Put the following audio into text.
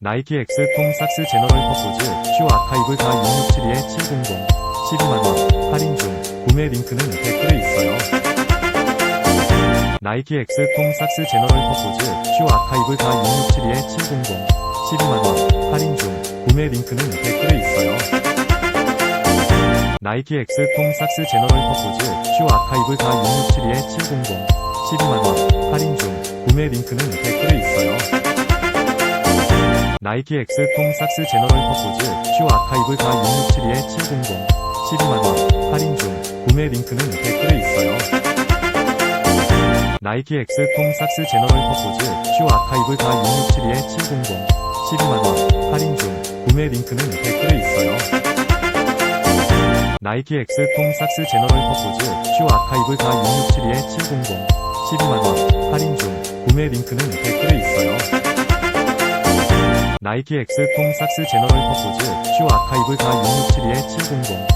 나이키 X 통 삭스 제너럴 퍼포즈 슈 아카이브 다6672-700 12만원 할인 중 구매 링크는 댓글에 있어요. 나이키 X 통 삭스 제너럴 퍼포즈 슈 아카이브 다6672-700 12만원 할인 중 구매 링크는 댓글에 있어요. 나이키 X 통 삭스 제너럴 퍼포즈 슈 아카이브 다6672-700 12만원 할인 중 구매 링크는 댓글에 있어요. 나이키 X 통 삭스 제너럴 퍼포즈 슈 아카이브 다6672-700 12만원 할인 중 구매 링크는 댓글에 있어요. 나이키 X 통 삭스 제너럴 퍼포즈 슈 아카이브 다6672-700 12만원 할인 중 구매 링크는 댓글에 있어요. 나이키 X 통 삭스 제너럴 퍼포즈 슈 아카이브 다6672-700 12만원 할인 중 구매 링크는 댓글에 있어요. 나이키 X 통 삭스 제너럴 퍼포즈 슈 아카이브 다6672-700